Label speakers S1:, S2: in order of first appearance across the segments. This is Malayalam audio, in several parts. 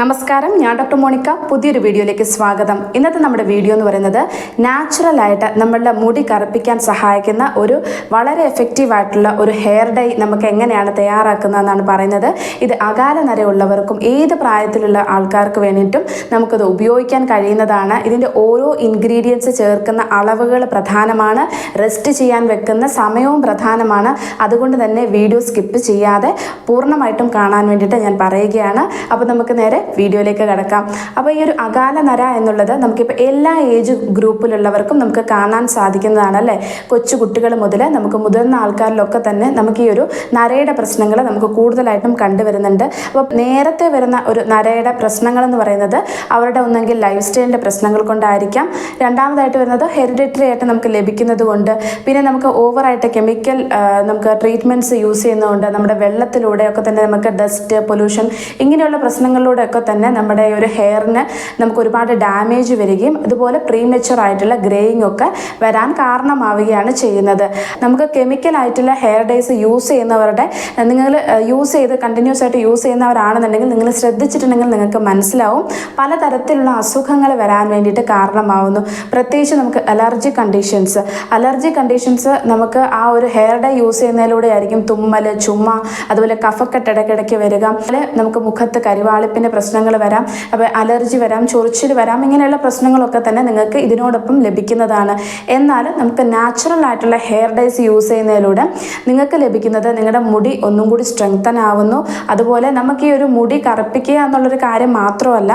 S1: നമസ്കാരം ഞാൻ ഡോക്ടർ മോണിക്ക. പുതിയൊരു വീഡിയോയിലേക്ക് സ്വാഗതം. ഇന്നത്തെ നമ്മുടെ വീഡിയോ എന്ന് പറയുന്നത് നാച്ചുറൽ ആയിട്ട് നമ്മളുടെ മുടി കറുപ്പിക്കാൻ സഹായിക്കുന്ന ഒരു വളരെ എഫക്റ്റീവ് ആയിട്ടുള്ള ഒരു ഹെയർ ഡൈ നമുക്ക് എങ്ങനെയാണ് തയ്യാറാക്കുന്നതെന്നാണ് പറയുന്നത്. ഇത് അകാല നരയുള്ളവർക്കും ഏത് പ്രായത്തിലുള്ള ആൾക്കാർക്ക് വേണ്ടിയിട്ടും നമുക്കത് ഉപയോഗിക്കാൻ കഴിയുന്നതാണ്. ഇതിന്റെ ഓരോ ഇൻഗ്രീഡിയൻസ് ചേർക്കുന്ന അളവുകൾ പ്രധാനമാണ്. റെസ്റ്റ് ചെയ്യാൻ വെക്കുന്ന സമയവും പ്രധാനമാണ്. അതുകൊണ്ട് തന്നെ വീഡിയോ സ്കിപ്പ് ചെയ്യാതെ പൂർണമായിട്ടും കാണാൻ വേണ്ടിയിട്ട് ഞാൻ പറയുകയാണ്. അപ്പോൾ നമുക്ക് നേരെ വീഡിയോയിലേക്ക് കിടക്കാം. അപ്പോൾ ഈ ഒരു അകാല നര എന്നുള്ളത് നമുക്കിപ്പോൾ എല്ലാ ഏജ് ഗ്രൂപ്പിലുള്ളവർക്കും നമുക്ക് കാണാൻ സാധിക്കുന്നതാണ് അല്ലേ കൊച്ചു കുട്ടികൾ മുതൽ നമുക്ക് മുതിർന്ന ആൾക്കാരിലൊക്കെ തന്നെ നമുക്ക് ഈ ഒരു നരയുടെ പ്രശ്നങ്ങൾ നമുക്ക് കൂടുതലായിട്ടും കണ്ടുവരുന്നുണ്ട്. അപ്പോൾ നേരത്തെ വരുന്ന ഒരു നരയുടെ പ്രശ്നങ്ങൾ എന്ന് പറയുന്നത് അവരുടെ ഒന്നെങ്കിൽ ലൈഫ് സ്റ്റൈലിന്റെ പ്രശ്നങ്ങൾ കൊണ്ടായിരിക്കാം. രണ്ടാമതായിട്ട് വരുന്നത് ഹെറിഡിറ്ററി ആയിട്ട് നമുക്ക് ലഭിക്കുന്നത് കൊണ്ട് പിന്നെ നമുക്ക് ഓവറായിട്ട് കെമിക്കൽ നമുക്ക് ട്രീറ്റ്മെന്റ്സ് യൂസ് ചെയ്യുന്നതുകൊണ്ട് നമ്മുടെ വെള്ളത്തിലൂടെയൊക്കെ തന്നെ നമുക്ക് ഡസ്റ്റ് പൊല്യൂഷൻ ഇങ്ങനെയുള്ള പ്രശ്നങ്ങളിലൂടെ ഒക്കെ തന്നെ നമ്മുടെ ഒരു ഹെയറിന് നമുക്ക് ഒരുപാട് ഡാമേജ് വരികയും അതുപോലെ പ്രീമെച്ചർ ആയിട്ടുള്ള ഗ്രേയിങ് ഒക്കെ വരാൻ കാരണമാവുകയാണ് ചെയ്യുന്നത്. നമുക്ക് കെമിക്കൽ ആയിട്ടുള്ള ഹെയർ ഡേയ്സ് യൂസ് ചെയ്യുന്നവരുടെ നിങ്ങൾ യൂസ് ചെയ്ത് കണ്ടിന്യൂസ് ആയിട്ട് യൂസ് ചെയ്യുന്നവരാണെന്നുണ്ടെങ്കിൽ നിങ്ങൾ ശ്രദ്ധിച്ചിട്ടുണ്ടെങ്കിൽ നിങ്ങൾക്ക് മനസ്സിലാവും പലതരത്തിലുള്ള അസുഖങ്ങൾ വരാൻ വേണ്ടിയിട്ട് കാരണമാവുന്നു. പ്രത്യേകിച്ച് നമുക്ക് അലർജി കണ്ടീഷൻസ് അലർജി കണ്ടീഷൻസ് നമുക്ക് ആ ഒരു ഹെയർ ഡേ യൂസ് ചെയ്യുന്നതിലൂടെ ആയിരിക്കും തുമ്മൽ ചുമ അതുപോലെ കഫക്കെട്ട് ഇടയ്ക്കിടയ്ക്ക് വരിക. അതുപോലെ നമുക്ക് മുഖത്ത് കരിവാളിപ്പിന്റെ പ്രശ്നങ്ങൾ വരാം അപ്പോൾ അലർജി വരാം ചൊറിച്ചിൽ വരാം ഇങ്ങനെയുള്ള പ്രശ്നങ്ങളൊക്കെ തന്നെ നിങ്ങൾക്ക് ഇതിനോടൊപ്പം ലഭിക്കുന്നതാണ്. എന്നാൽ നമുക്ക് നാച്ചുറൽ ആയിട്ടുള്ള ഹെയർ ഡൈസ് യൂസ് ചെയ്യുന്നതിലൂടെ നിങ്ങൾക്ക് ലഭിക്കുന്നത് നിങ്ങളുടെ മുടി ഒന്നും കൂടി സ്ട്രെങ്തൻ ആവുന്നു. അതുപോലെ നമുക്ക് ഈ ഒരു മുടി കറുപ്പിക്കുക എന്നുള്ളൊരു കാര്യം മാത്രമല്ല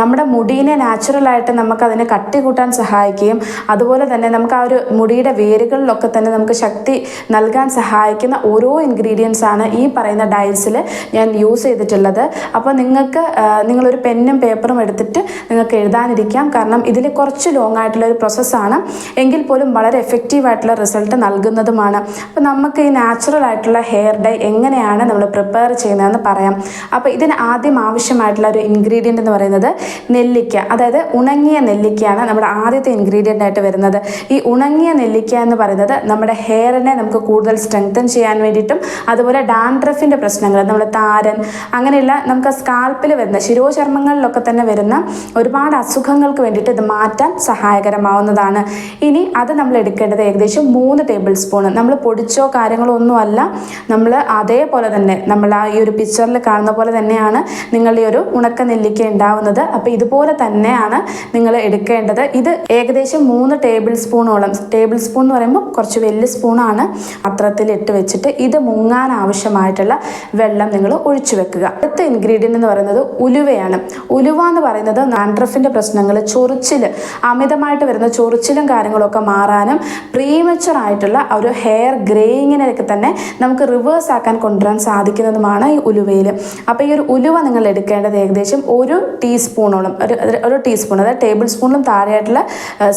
S1: നമ്മുടെ മുടിയെ നാച്ചുറലായിട്ട് നമുക്ക് അതിനെ കട്ടി കൂട്ടാൻ സഹായിക്കുകയും അതുപോലെ തന്നെ നമുക്ക് ആ ഒരു മുടിയുടെ വേരുകളിലൊക്കെ തന്നെ നമുക്ക് ശക്തി നൽകാൻ സഹായിക്കുന്ന ഓരോ ഇൻഗ്രീഡിയൻസ് ആണ് ഈ പറയുന്ന ഡൈസിൽ ഞാൻ യൂസ് ചെയ്തിട്ടുള്ളത്. അപ്പോൾ നിങ്ങൾക്ക് നിങ്ങളൊരു പെന്നും പേപ്പറും എടുത്തിട്ട് നിങ്ങൾക്ക് എഴുതാനിരിക്കാം. കാരണം ഇതിൽ കുറച്ച് ലോങ് ആയിട്ടുള്ള ഒരു പ്രോസസ്സാണ് എങ്കിൽ പോലും വളരെ എഫക്റ്റീവ് ആയിട്ടുള്ള റിസൾട്ട് നൽകുന്നതുമാണ്. അപ്പോൾ നമുക്ക് ഈ നാച്ചുറൽ ആയിട്ടുള്ള ഹെയർ ഡൈ എങ്ങനെയാണ് നമ്മൾ പ്രിപ്പയർ ചെയ്യുന്നതെന്ന് പറയാം. അപ്പോൾ ഇതിന് ആദ്യം ആവശ്യമായിട്ടുള്ള ഒരു ഇൻഗ്രീഡിയന്റ് എന്ന് പറയുന്നത് നെല്ലിക്ക. അതായത് ഉണങ്ങിയ നെല്ലിക്കയാണ് നമ്മുടെ ആദ്യത്തെ ഇൻഗ്രീഡിയന്റ് ആയിട്ട് വരുന്നത്. ഈ ഉണങ്ങിയ നെല്ലിക്ക എന്ന് പറയുന്നത് നമ്മുടെ ഹെയറിനെ നമുക്ക് കൂടുതൽ സ്ട്രെങ്തൻ ചെയ്യാൻ വേണ്ടിയിട്ടും അതുപോലെ ഡാൻഡ്രഫിന്റെ പ്രശ്നങ്ങൾ നമ്മുടെ താരൻ അങ്ങനെയുള്ള നമുക്ക് സ്കാൽപ്പിൽ വരുന്ന ശിരോചർമ്മങ്ങളിലൊക്കെ തന്നെ വരുന്ന ഒരുപാട് അസുഖങ്ങൾക്ക് വേണ്ടിയിട്ട് ഇത് മാറ്റാൻ സഹായകരമാവുന്നതാണ്. ഇനി അത് നമ്മൾ എടുക്കേണ്ടത് ഏകദേശം മൂന്ന് ടേബിൾ സ്പൂൺ നമ്മൾ പൊടിച്ചോ കാര്യങ്ങളോ ഒന്നുമല്ല. നമ്മൾ അതേപോലെ തന്നെ നമ്മൾ ആ ഈ ഒരു പിക്ചറിൽ കാണുന്ന പോലെ തന്നെയാണ് നിങ്ങൾ ഈ ഒരു ഉണക്ക നെല്ലിക്ക ഉണ്ടാവുന്നത്. അപ്പോൾ ഇതുപോലെ തന്നെയാണ് നിങ്ങൾ എടുക്കേണ്ടത്. ഇത് ഏകദേശം മൂന്ന് ടേബിൾ സ്പൂണോളം ടേബിൾ സ്പൂൺ എന്ന് പറയുമ്പോൾ കുറച്ച് വലിയ സ്പൂണാണ് പത്രത്തിൽ ഇട്ട് വെച്ചിട്ട് ഇത് മുങ്ങാൻ ആവശ്യമായിട്ടുള്ള വെള്ളം നിങ്ങൾ ഒഴിച്ചു വെക്കുക. അടുത്ത ഇൻഗ്രീഡിയന്റ് എന്ന് പറയുന്നത് ഉലുവയാണ്. ഉലുവ എന്ന് പറയുന്നത് നാൻഡ്രഫിന്റെ പ്രശ്നങ്ങൾ ചൊറിച്ചിൽ അമിതമായിട്ട് വരുന്ന ചൊറിച്ചിലും കാര്യങ്ങളൊക്കെ മാറാനും പ്രീമച്ചർ ആയിട്ടുള്ള ഒരു ഹെയർ ഗ്രേയിങ്ങിനൊക്കെ തന്നെ നമുക്ക് റിവേഴ്സ് ആക്കാൻ കൊണ്ടുവരാൻ സാധിക്കുന്നതുമാണ് ഈ ഉലുവയിൽ. അപ്പോൾ ഈ ഒരു ഉലുവ നിങ്ങൾ എടുക്കേണ്ടത് ഏകദേശം ഒരു ടീസ്പൂണോളം ഒരു ഒരു ടീസ്പൂൺ അതായത് ടേബിൾ സ്പൂണിലും താഴെയായിട്ടുള്ള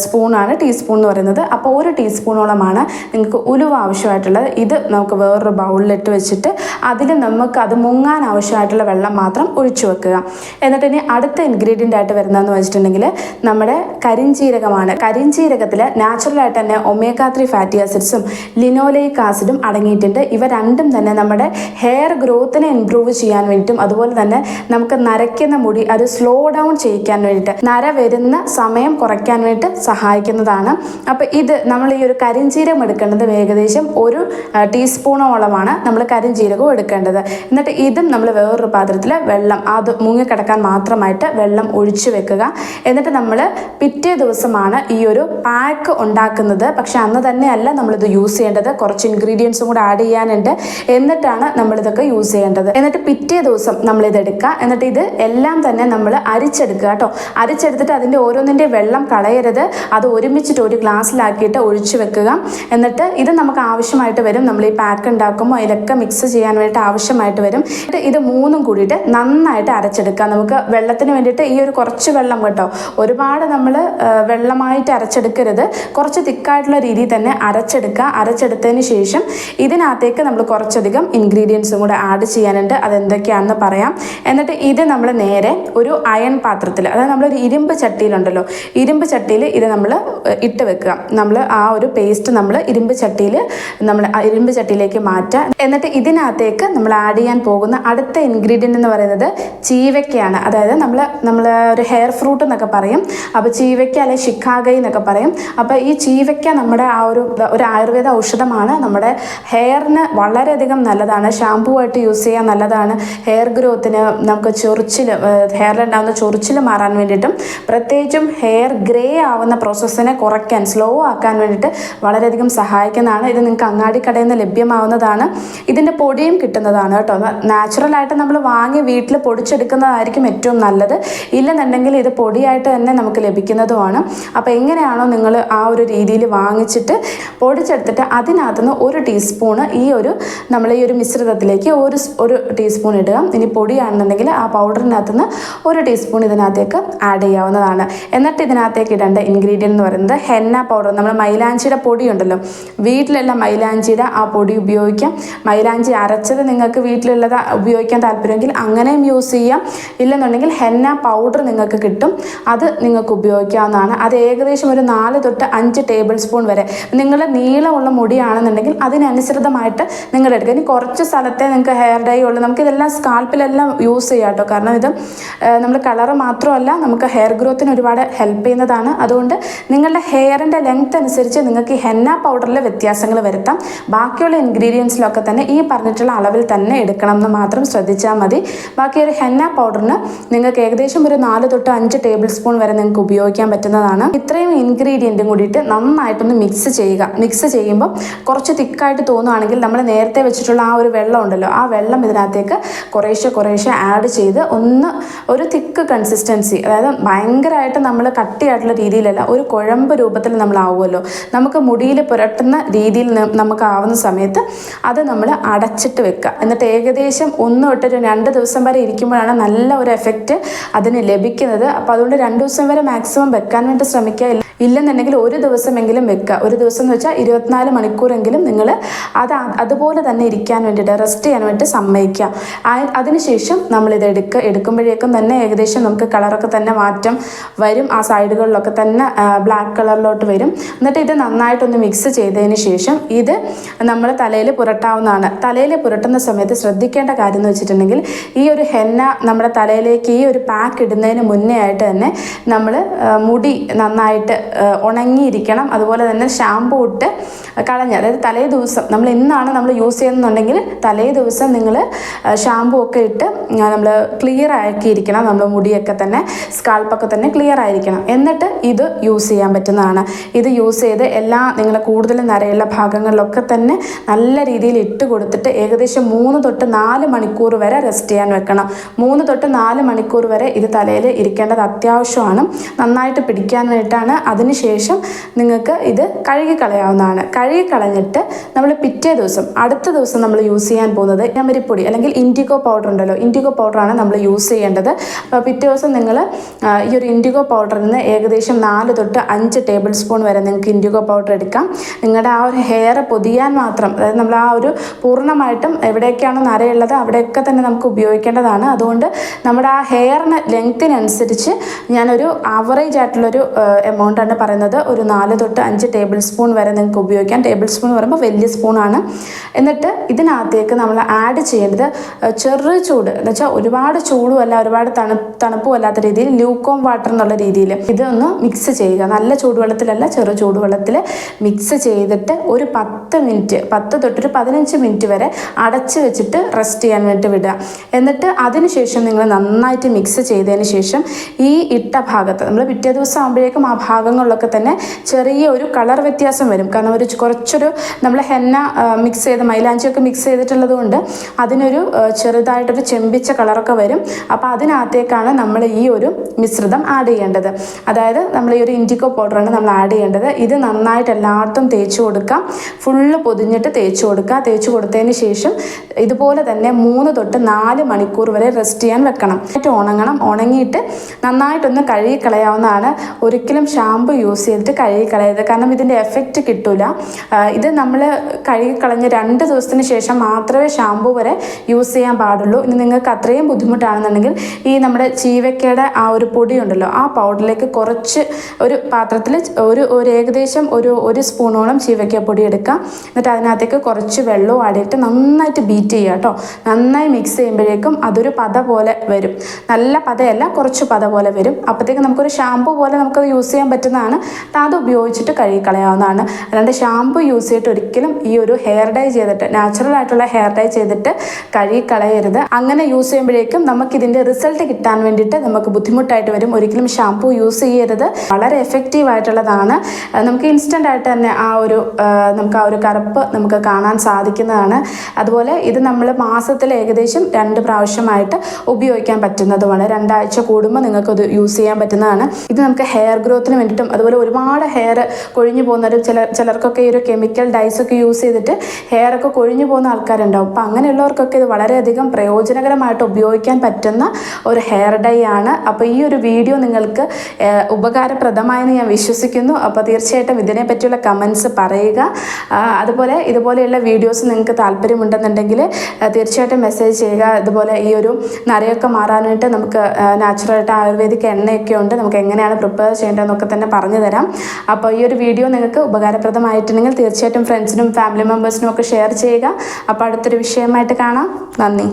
S1: സ്പൂണാണ് ടീസ്പൂൺ എന്ന് പറയുന്നത്. അപ്പോൾ ഒരു ടീസ്പൂണോളമാണ് നിങ്ങൾക്ക് ഉലുവ ആവശ്യമായിട്ടുള്ളത്. ഇത് നമുക്ക് വേറൊരു ബൗളിലിട്ട് വെച്ചിട്ട് അതിൽ നമുക്ക് അത് മുങ്ങാൻ ആവശ്യമായിട്ടുള്ള വെള്ളം മാത്രം ഒഴിച്ചു വെക്കുക. എന്നിട്ട് ഇനി അടുത്ത ഇൻഗ്രീഡിയന്റ് ആയിട്ട് വരുന്നതെന്ന് വെച്ചിട്ടുണ്ടെങ്കിൽ നമ്മുടെ കരിഞ്ചീരകമാണ്. കരിഞ്ചീരകത്തിൽ നാച്ചുറലായിട്ട് തന്നെ ഒമേഗ ത്രീ ഫാറ്റി ആസിഡ്സും ലിനോലയിക് ആസിഡും അടങ്ങിയിട്ടുണ്ട്. ഇവ രണ്ടും തന്നെ നമ്മുടെ ഹെയർ ഗ്രോത്തിനെ ഇംപ്രൂവ് ചെയ്യാൻ വേണ്ടിയിട്ടും അതുപോലെ തന്നെ നമുക്ക് നരയ്ക്കുന്ന മുടി അത് സ്ലോ ഡൗൺ ചെയ്യിക്കാൻ വേണ്ടിയിട്ട് നര വരുന്ന സമയം കുറയ്ക്കാൻ വേണ്ടിയിട്ട് സഹായിക്കുന്നതാണ്. അപ്പോൾ ഇത് നമ്മൾ ഈ ഒരു കരിഞ്ചീരകം എടുക്കേണ്ടത് ഏകദേശം ഒരു ടീസ്പൂണോളമാണ് നമ്മൾ കരിഞ്ചീരകവും എടുക്കേണ്ടത്. എന്നിട്ട് ഇതും നമ്മൾ വേറൊരു പാത്രത്തിൽ വെള്ളം അത് മുങ്ങിക്കിടക്കാൻ മാത്രമായിട്ട് വെള്ളം ഒഴിച്ചു വെക്കുക. എന്നിട്ട് നമ്മൾ പിറ്റേ ദിവസമാണ് ഈ ഒരു പാക്ക് ഉണ്ടാക്കുന്നത്. പക്ഷെ അന്ന് തന്നെയല്ല നമ്മളിത് യൂസ് ചെയ്യേണ്ടത്. കുറച്ച് ഇൻഗ്രീഡിയൻസും കൂടെ ആഡ് ചെയ്യാനുണ്ട്. എന്നിട്ടാണ് നമ്മളിതൊക്കെ യൂസ് ചെയ്യേണ്ടത്. എന്നിട്ട് പിറ്റേ ദിവസം നമ്മളിത് എടുക്കുക. എന്നിട്ട് ഇത് എല്ലാം തന്നെ നമ്മൾ അരിച്ചെടുക്കുക കേട്ടോ. അരിച്ചെടുത്തിട്ട് അതിന്റെ ഓരോന്നിന്റെ വെള്ളം കളയരുത്. അത് ഒരുമിച്ചിട്ട് ഒരു ഗ്ലാസ്സിലാക്കിയിട്ട് ഒഴിച്ചു വെക്കുക. എന്നിട്ട് ഇത് നമുക്ക് ആവശ്യമായിട്ട് വരും. നമ്മൾ ഈ പാക്ക് ഉണ്ടാക്കുമ്പോൾ അതിലൊക്കെ മിക്സ് ചെയ്യാൻ വേണ്ടിയിട്ട് ആവശ്യമായിട്ട് വരും. ഇത് മൂന്നും കൂടിയിട്ട് നന്നായിട്ട് അരച്ചെടുക്കുക നമുക്ക് വെള്ളത്തിന് വേണ്ടിയിട്ട് ഈ ഒരു കുറച്ച് വെള്ളം കേട്ടോ. ഒരുപാട് നമ്മൾ വെള്ളമായിട്ട് അരച്ചെടുക്കരുത്. കുറച്ച് തിക്കായിട്ടുള്ള രീതിയിൽ തന്നെ അരച്ചെടുക്കുക. അരച്ചെടുത്തതിന് ശേഷം ഇതിനകത്തേക്ക് നമ്മൾ കുറച്ചധികം ഇൻഗ്രീഡിയൻസും കൂടെ ആഡ് ചെയ്യാനുണ്ട്. അതെന്തൊക്കെയാണെന്ന് പറയാം. എന്നിട്ട് ഇത് നമ്മൾ നേരെ ഒരു അയൺ പാത്രത്തിൽ അതായത് നമ്മളൊരു ഇരുമ്പ് ചട്ടിയിലുണ്ടല്ലോ. ഇരുമ്പ് ചട്ടിയിൽ ഇത് നമ്മൾ ഇട്ട് വെക്കുക. നമ്മൾ ആ ഒരു പേസ്റ്റ് നമ്മൾ ഇരുമ്പ് ചട്ടിയിൽ നമ്മൾ ഇരുമ്പ് ചട്ടിയിലേക്ക് മാറ്റുക. എന്നിട്ട് ഇതിനകത്തേക്ക് നമ്മൾ ആഡ് ചെയ്യാൻ പോകുന്ന അടുത്ത ഇൻഗ്രീഡിയന്റ് എന്ന് പറയുന്നത് ചീര ചീവയ്ക്കയാണ്. അതായത് നമ്മൾ നമ്മൾ ഒരു ഹെയർ ഫ്രൂട്ട് എന്നൊക്കെ പറയും. അപ്പോൾ ചീവയ്ക്ക അല്ലെ ഷിക്കാഗൈ എന്നൊക്കെ പറയും. അപ്പോൾ ഈ ചീവയ്ക്ക നമ്മുടെ ആ ഒരു ഒരു ആയുർവേദ ഔഷധമാണ്. നമ്മുടെ ഹെയറിന് വളരെയധികം നല്ലതാണ്. ഷാമ്പൂ ആയിട്ട് യൂസ് ചെയ്യാൻ നല്ലതാണ്. ഹെയർ ഗ്രോത്തിന് നമുക്ക് ചൊറിച്ചിൽ ഹെയറിലുണ്ടാകുന്ന ചൊറിച്ചിൽ മാറാൻ വേണ്ടിയിട്ടും പ്രത്യേകിച്ചും ഹെയർ ഗ്രേ ആവുന്ന പ്രോസസ്സിനെ കുറയ്ക്കാൻ സ്ലോ ആക്കാൻ വേണ്ടിയിട്ട് വളരെയധികം സഹായിക്കുന്നതാണ്. ഇത് നിങ്ങൾക്ക് അങ്ങാടിക്കടയിൽ നിന്ന് ലഭ്യമാവുന്നതാണ്. ഇതിന്റെ പൊടിയും കിട്ടുന്നതാണ് കേട്ടോ. നാച്ചുറലായിട്ട് നമ്മൾ വാങ്ങി വീട്ടിൽ പൊടിച്ചെടുക്കുന്നതായിരിക്കും ഏറ്റവും നല്ലത്. ഇല്ലെന്നുണ്ടെങ്കിൽ ഇത് പൊടിയായിട്ട് തന്നെ നമുക്ക് ലഭിക്കുന്നതുമാണ്. അപ്പോൾ എങ്ങനെയാണോ നിങ്ങൾ ആ ഒരു രീതിയിൽ വാങ്ങിച്ചിട്ട് പൊടിച്ചെടുത്തിട്ട് അതിനകത്തുനിന്ന് ഒരു ടീസ്പൂണ് ഈ ഒരു നമ്മൾ ഈ ഒരു മിശ്രിതത്തിലേക്ക് ഒരു ഒരു ടീസ്പൂൺ ഇടുക. ഇനി പൊടിയാണെന്നുണ്ടെങ്കിൽ ആ പൗഡറിനകത്തുനിന്ന് ഒരു ടീസ്പൂൺ ഇതിനകത്തേക്ക് ആഡ് ചെയ്യാവുന്നതാണ്. എന്നിട്ട് ഇതിനകത്തേക്ക് ഇടേണ്ട ഇൻഗ്രീഡിയന്റ് എന്ന് പറയുന്നത് ഹെന്ന പൗഡർ. നമ്മൾ മൈലാഞ്ചിയുടെ പൊടി ഉണ്ടല്ലോ. വീട്ടിലുള്ള മൈലാഞ്ചിയുടെ ആ പൊടി ഉപയോഗിക്കാം. മൈലാഞ്ചി അരച്ചത് നിങ്ങൾക്ക് വീട്ടിലുള്ളത് ഉപയോഗിക്കാൻ താല്പര്യമെങ്കിൽ അങ്ങനെയും യൂസ് ചെയ്യാം. ഇല്ലെന്നുണ്ടെങ്കിൽ ഹെന്ന പൗഡർ നിങ്ങൾക്ക് കിട്ടും. അത് നിങ്ങൾക്ക് ഉപയോഗിക്കാവുന്നതാണ്. അത് ഏകദേശം ഒരു നാല് തൊട്ട് അഞ്ച് ടേബിൾ സ്പൂൺ വരെ. നിങ്ങളുടെ നീളമുള്ള മുടിയാണെന്നുണ്ടെങ്കിൽ അതിനനുസൃതമായിട്ട് നിങ്ങൾ എടുക്കുക ഇനി കുറച്ച് സ്ഥലത്തെ നിങ്ങൾക്ക് ഹെയർ ഡൈ ഉള്ളൂ. നമുക്ക് ഇതെല്ലാം സ്കാൽപ്പിലെല്ലാം യൂസ് ചെയ്യാം കേട്ടോ. കാരണം ഇത് നമ്മൾ കളറ് മാത്രമല്ല നമുക്ക് ഹെയർ ഗ്രോത്തിന് ഒരുപാട് ഹെൽപ്പ് ചെയ്യുന്നതാണ്. അതുകൊണ്ട് നിങ്ങളുടെ ഹെയറിന്റെ ലെങ്ത് അനുസരിച്ച് നിങ്ങൾക്ക് ഈ ഹെന്ന പൗഡറിൽ വ്യത്യാസങ്ങൾ വരുത്താം. ബാക്കിയുള്ള ഇൻഗ്രീഡിയൻസിലൊക്കെ തന്നെ ഈ പറഞ്ഞിട്ടുള്ള അളവിൽ തന്നെ എടുക്കണം എന്ന് മാത്രം ശ്രദ്ധിച്ചാൽ മതി. ബാക്കി ഒരു ഹെന്ന പൗഡറിന് നിങ്ങൾക്ക് ഏകദേശം ഒരു നാല് തൊട്ട് അഞ്ച് ടേബിൾ സ്പൂൺ വരെ നിങ്ങൾക്ക് ഉപയോഗിക്കാൻ പറ്റുന്നതാണ്. ഇത്രയും ഇൻഗ്രീഡിയന്റും കൂടിയിട്ട് നന്നായിട്ടൊന്ന് മിക്സ് ചെയ്യുക. മിക്സ് ചെയ്യുമ്പോൾ കുറച്ച് തിക്കായിട്ട് തോന്നുകയാണെങ്കിൽ നമ്മൾ നേരത്തെ വെച്ചിട്ടുള്ള ആ ഒരു വെള്ളം ഉണ്ടല്ലോ ആ വെള്ളം ഇതിനകത്തേക്ക് കുറേശ്ശെ കുറേശ്ശെ ആഡ് ചെയ്ത് ഒന്ന് ഒരു തിക്ക് കൺസിസ്റ്റൻസി അതായത് ഭയങ്കരമായിട്ട് നമ്മൾ കട്ടിയായിട്ടുള്ള രീതിയിലല്ല ഒരു കുഴമ്പ് രൂപത്തിൽ നമ്മളാവുമല്ലോ നമുക്ക് മുടിയിൽ പുരട്ടുന്ന രീതിയിൽ നമുക്കാവുന്ന സമയത്ത് അത് നമ്മൾ അടച്ചിട്ട് വെക്കുക. എന്നിട്ട് ഏകദേശം ഒന്ന് തൊട്ട് രണ്ട് ദിവസം വരെ ഇരിക്കുമ്പോഴാണ് നല്ല ഒരു എഫക്റ്റ് അതിന് ലഭിക്കുന്നത്. അപ്പോൾ അതുകൊണ്ട് രണ്ട് ദിവസം വരെ മാക്സിമം വെക്കാൻ വേണ്ടി ശ്രമിക്കുക. ഇല്ല- ഇല്ലെന്നുണ്ടെങ്കിൽ ഒരു ദിവസമെങ്കിലും വെക്കുക. ഒരു ദിവസം എന്ന് വെച്ചാൽ ഇരുപത്തിനാല് മണിക്കൂറെങ്കിലും നിങ്ങൾ അത് അതുപോലെ തന്നെ ഇരിക്കാൻ വേണ്ടിയിട്ട് റെസ്റ്റ് ചെയ്യാൻ വേണ്ടി സമ്മതിക്കുക. അതിനുശേഷം നമ്മളിത് എടുക്കുക എടുക്കുമ്പോഴേക്കും തന്നെ ഏകദേശം നമുക്ക് കളറൊക്കെ തന്നെ മാറ്റം വരും. ആ സൈഡുകളിലൊക്കെ തന്നെ ബ്ലാക്ക് കളറിലോട്ട് വരും. എന്നിട്ട് ഇത് നന്നായിട്ടൊന്ന് മിക്സ് ചെയ്തതിന് ശേഷം ഇത് നമ്മൾ തലയിൽ പുരട്ടാവുന്നതാണ്. തലയിൽ പുരട്ടുന്ന സമയത്ത് ശ്രദ്ധിക്കേണ്ട കാര്യം എന്ന് വെച്ചിട്ടുണ്ടെങ്കിൽ ഈ ഒരു ഹെന്ന നമ്മുടെ തലയിലേക്ക് ഈ ഒരു പാക്ക് ഇടുന്നതിന് മുന്നേ ആയിട്ട് തന്നെ നമ്മൾ മുടി നന്നായിട്ട് ഉണങ്ങിയിരിക്കണം. അതുപോലെ തന്നെ ഷാമ്പൂ ഇട്ട് കളഞ്ഞ്. അതായത് തലേ ദിവസം നമ്മൾ ഇന്നാണ് നമ്മൾ യൂസ് ചെയ്യുന്നുണ്ടെങ്കിൽ തലേ ദിവസം നിങ്ങൾ ഷാമ്പൂ ഒക്കെ ഇട്ട് നമ്മൾ ക്ലിയർ ആക്കിയിരിക്കണം. നമ്മൾ മുടിയൊക്കെ തന്നെ സ്കാൾപ്പൊക്കെ തന്നെ ക്ലിയർ ആയിരിക്കണം. എന്നിട്ട് ഇത് യൂസ് ചെയ്യാൻ പറ്റുന്നതാണ്. ഇത് യൂസ് ചെയ്ത് എല്ലാ നിങ്ങൾ കൂടുതൽ നരയുള്ള ഭാഗങ്ങളിലൊക്കെ തന്നെ നല്ല രീതിയിൽ ഇട്ട് കൊടുത്തിട്ട് ഏകദേശം മൂന്ന് തൊട്ട് നാല് മണിക്കൂർ വരെ റെസ്റ്റ് ചെയ്യാൻ വെക്കണം. മൂന്ന് തൊട്ട് നാല് മണിക്കൂർ വരെ ഇത് തലയിൽ ഇരിക്കേണ്ടത് അത്യാവശ്യമാണ്. നന്നായിട്ട് പിടിക്കാനായിട്ടാണ് അതിനുശേഷം നിങ്ങൾക്ക് ഇത് കഴുകി കളയാവുന്നതാണ് കഴുകി കളഞ്ഞിട്ട് നമ്മൾ പിറ്റേ ദിവസം അടുത്ത ദിവസം നമ്മൾ യൂസ് ചെയ്യാൻ പോകുന്നത് ഞമരിപ്പൊടി അല്ലെങ്കിൽ ഇൻഡിഗോ പൗഡർ ഉണ്ടല്ലോ. ഇൻഡിഗോ പൗഡറാണ് നമ്മൾ യൂസ് ചെയ്യേണ്ടത്. അപ്പോൾ പിറ്റേ ദിവസം നിങ്ങൾ ഈ ഒരു ഇൻഡിഗോ പൗഡറിൽ നിന്ന് ഏകദേശം നാല് തൊട്ട് അഞ്ച് ടേബിൾ സ്പൂൺ വരെ നിങ്ങൾക്ക് ഇൻഡിഗോ പൗഡർ എടുക്കാം. നിങ്ങളുടെ ആ ഒരു ഹെയർ പൊതിയാൻ മാത്രം അതായത് നമ്മൾ ആ ഒരു പൂർണമായിട്ടും എവിടെയൊക്കെയാണോ നരയുള്ളത് അവിടെയൊക്കെ തന്നെ നമുക്ക് ഉപയോഗിക്കേണ്ടതാണ്. അതുകൊണ്ട് നമ്മുടെ ആ ഹെയറിന് ലെങ്ത്തിനനുസരിച്ച് ഞാനൊരു ആവറേജ് ആയിട്ടുള്ളൊരു എമൗണ്ടാണ് പറയുന്നത്. ഒരു നാല് തൊട്ട് അഞ്ച് ടേബിൾ സ്പൂൺ വരെ നിങ്ങൾക്ക് ഉപയോഗിക്കാം. ടേബിൾ സ്പൂൺ എന്ന് പറയുമ്പോൾ വലിയ സ്പൂണാണ് എന്നിട്ട് ഇതിനകത്തേക്ക് നമ്മൾ ആഡ് ചെയ്യേണ്ടത് ചെറു ചൂട്. എന്ന് വെച്ചാൽ ഒരുപാട് ചൂടുമല്ല ഒരുപാട് തണു തണുപ്പും അല്ലാത്ത രീതിയിൽ ലൂക്കോം വാട്ടർ എന്നുള്ള രീതിയിൽ ഇതൊന്ന് മിക്സ് ചെയ്യുക. നല്ല ചൂടുവെള്ളത്തിലല്ല ചെറു ചൂടുവെള്ളത്തിൽ മിക്സ് ചെയ്തിട്ട് ഒരു പത്ത് മിനിറ്റ് പത്ത് തൊട്ടൊരു പതിനഞ്ച് മിനിറ്റ് വരെ അടച്ച് വെച്ചിട്ട് റെസ്റ്റ് ചെയ്യാൻ വേണ്ടി വിടുക. എന്നിട്ട് അതിനുശേഷം നിങ്ങൾ നന്നായിട്ട് മിക്സ് ചെയ്തതിന് ശേഷം ഈ ഇട്ട ഭാഗത്ത് നമ്മൾ പിറ്റേ ദിവസം ആകുമ്പോഴേക്കും ആ ഭാഗങ്ങളിലൊക്കെ തന്നെ ചെറിയ ഒരു കളർ വ്യത്യാസം വരും. കാരണം ഒരു കുറച്ചൊരു നമ്മൾ ഹെന്ന മിക്സ് ചെയ്ത് മൈലാഞ്ചിയൊക്കെ മിക്സ് ചെയ്തിട്ടുള്ളത് കൊണ്ട് അതിനൊരു ചെറുതായിട്ടൊരു ചെമ്പിച്ച കളറൊക്കെ വരും. അപ്പോൾ അതിനകത്തേക്കാണ് നമ്മൾ ഈ ഒരു മിശ്രിതം ആഡ് ചെയ്യേണ്ടത്. അതായത് നമ്മൾ ഈ ഒരു ഇൻഡിക്കോ പൗഡറാണ് നമ്മൾ ആഡ് ചെയ്യേണ്ടത്. ഇത് നന്നായിട്ട് എല്ലായിടത്തും തേച്ച് കൊടുക്കാം. ഫുള്ള് പൊതിഞ്ഞിട്ട് തേച്ച് കൊടുക്കുക തേച്ച് കൊടുത്തതിന് ശേഷം ഇതുപോലെ തന്നെ മൂന്ന് തൊട്ട് നാല് മണിക്കൂർ വരെ റെസ്റ്റ് ചെയ്യാൻ വെക്കണം. എന്നിട്ട് ഉണങ്ങണം. ഉണങ്ങിയിട്ട് നന്നായിട്ടൊന്ന് കഴുകി കളയാവുന്നതാണ് ഒരിക്കലും ഷാമ്പു യൂസ് ചെയ്തിട്ട് കഴുകി കളയരുത് കാരണം ഇതിന്റെ എഫക്റ്റ് കിട്ടൂല. ഇത് നമ്മൾ കഴുകി കളഞ്ഞ് രണ്ട് ദിവസത്തിന് ശേഷം മാത്രമേ ഷാമ്പു വരെ യൂസ് ചെയ്യാൻ പാടുള്ളൂ. ഇനി നിങ്ങൾക്ക് അത്രയും ബുദ്ധിമുട്ടാണെന്നുണ്ടെങ്കിൽ ഈ നമ്മുടെ ചീവക്കയുടെ ആ ഒരു പൊടി ഉണ്ടല്ലോ ആ പൗഡറിലേക്ക് കുറച്ച് ഒരു പാത്രത്തിൽ ഒരു ഒരു ഏകദേശം ഒരു ഒരു സ്പൂണോളം ചീവയ്ക്ക പൊടി എടുക്കാം. എന്നിട്ട് അതിനകത്തേക്ക് കുറച്ച് വെള്ളവും ആടിയിട്ട് നന്നായിട്ട് ബീറ്റ് ചെയ്യുക കേട്ടോ. നന്നായി മിക്സ് ചെയ്യുമ്പോഴേക്കും അതൊരു പത പോലെ വരും. നല്ല പതയല്ല കുറച്ച് പത പോലെ വരും. അപ്പോഴത്തേക്ക് നമുക്കൊരു ഷാമ്പു പോലെ നമുക്ക് യൂസ് ചെയ്യാൻ പറ്റുന്നതാണ്. അത് ഉപയോഗിച്ചിട്ട് കഴുകിക്കളയാവുന്നതാണ്. അല്ലാണ്ട് ഷാമ്പു യൂസ് ചെയ്തിട്ട് ഒരിക്കലും ഈ ഒരു ഹെയർ ഡൈ ചെയ്തിട്ട് നാച്ചുറൽ ആയിട്ടുള്ള ഹെയർ ഡൈ ചെയ്തിട്ട് കഴുകിക്കളയരുത്. അങ്ങനെ യൂസ് ചെയ്യുമ്പോഴേക്കും നമുക്ക് ഇതിന്റെ റിസൾട്ട് കിട്ടാൻ വേണ്ടിയിട്ട് നമുക്ക് ബുദ്ധിമുട്ടായിട്ട് വരും. ഒരിക്കലും ഷാമ്പു യൂസ് ചെയ്യരുത്. വളരെ എഫക്റ്റീവ് ആയിട്ടുള്ളതാണ്. നമുക്ക് ഇൻസ്റ്റന്റ് ആയിട്ട് തന്നെ ആ ഒരു നമുക്ക് ആ ഒരു കറുപ്പ് നമുക്ക് കാണാൻ സാധിക്കുന്നതാണ്. അതുപോലെ ഇത് നമ്മൾ മാസത്തിൽ ഏകദേശം രണ്ട് പ്രാവശ്യമായിട്ട് ഉപയോഗിക്കാൻ പറ്റുന്നതുമാണ്. രണ്ടാഴ്ച കൂടുമ്പോൾ നിങ്ങൾക്കത് യൂസ് ചെയ്യാൻ പറ്റുന്നതാണ്. ഇത് നമുക്ക് ഹെയർ ഗ്രോത്തിന് വേണ്ടിയിട്ടും അതുപോലെ ഒരുപാട് ഹെയർ കൊഴിഞ്ഞു പോകുന്നവരും ചില ചിലർക്കൊക്കെ ഈ ഒരു കെമിക്കൽ ഡൈസ് ഒക്കെ യൂസ് ചെയ്തിട്ട് ഹെയർ ഒക്കെ കൊഴിഞ്ഞു പോകുന്ന ആൾക്കാരുണ്ടാവും. അപ്പോൾ അങ്ങനെയുള്ളവർക്കൊക്കെ ഇത് വളരെയധികം പ്രയോജനകരമായിട്ട് ഉപയോഗിക്കാൻ പറ്റുന്ന ഒരു ഹെയർ ഡൈ ആണ്. അപ്പോൾ ഈ ഒരു വീഡിയോ നിങ്ങൾക്ക് ഉപകാരപ്രദമായെന്ന് ഞാൻ വിശ്വസിക്കുന്നു. അപ്പോൾ തീർച്ചയായിട്ടും ഇതിനെപ്പറ്റിയുള്ള കമൻസ് പറയുക. അതുപോലെ ഇതുപോലെയുള്ള വീഡിയോസ് നിങ്ങൾക്ക് താല്പര്യമുണ്ടെന്നുണ്ടെങ്കിൽ തീർച്ചയായിട്ടും മെസ്സേജ് ചെയ്യുക. അതുപോലെ ഈ ഒരു നരയൊക്കെ മാറാനായിട്ട് നമുക്ക് നാച്ചുറലായിട്ട് ആയുർവേദിക് എണ്ണയൊക്കെ ഉണ്ട്. നമുക്ക് എങ്ങനെയാണ് പ്രിപ്പയർ ചെയ്യേണ്ടതെന്നൊക്കെ തന്നെ പറഞ്ഞു തരാം. അപ്പോൾ ഈ ഒരു വീഡിയോ നിങ്ങൾക്ക് ഉപകാരപ്രദമായിട്ടുണ്ടെങ്കിൽ തീർച്ചയായിട്ടും ഫ്രണ്ട്സിനും ഫാമിലി മെമ്പേഴ്സിനും ഒക്കെ ഷെയർ ചെയ്യുക. അപ്പോൾ അടുത്തൊരു വിഷയമായിട്ട് കാണാം. നന്ദി.